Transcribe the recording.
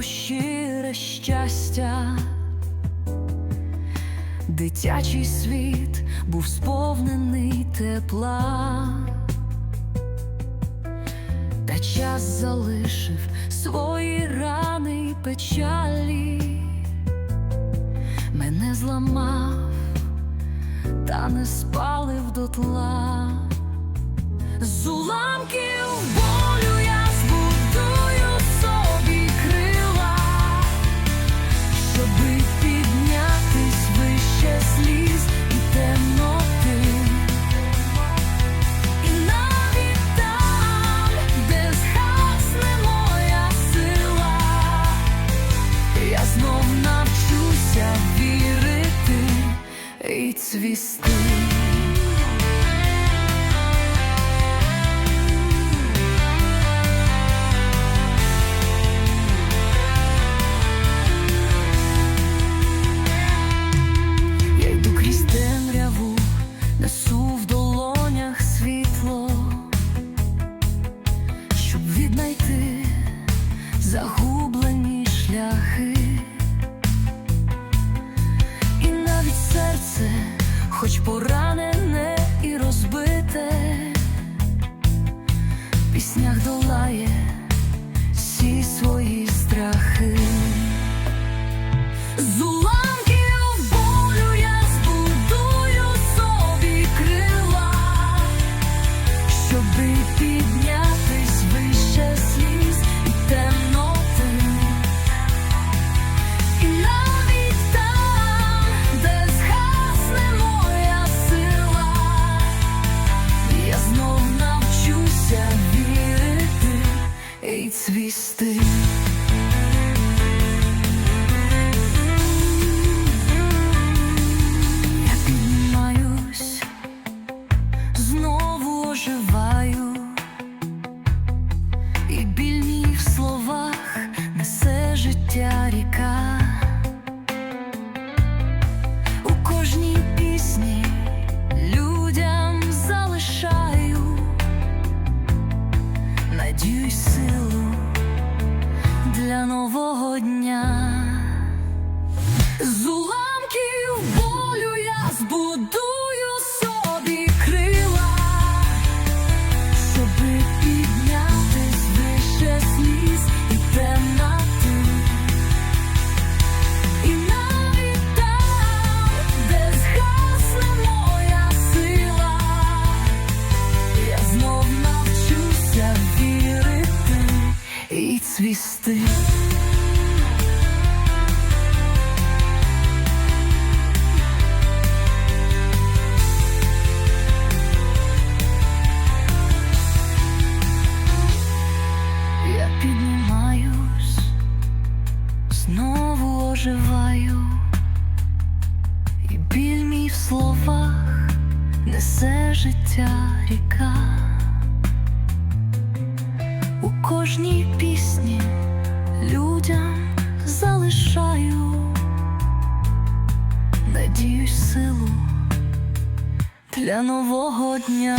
про щире щастя. Дитячий світ був сповнений тепла, та час залишив свої рани й печалі, мене зламав, та не спалив дотла. З уламків цвісти. Я йду крізь темряву, несу в долонях світло, щоб віднайти загублені шляхи, серце, хоч поранене і нового дня. І цвісти. Я піднімаюсь, знову оживаю, і біль мій в словах несе життя ріка. У кожній пісні для нового дня.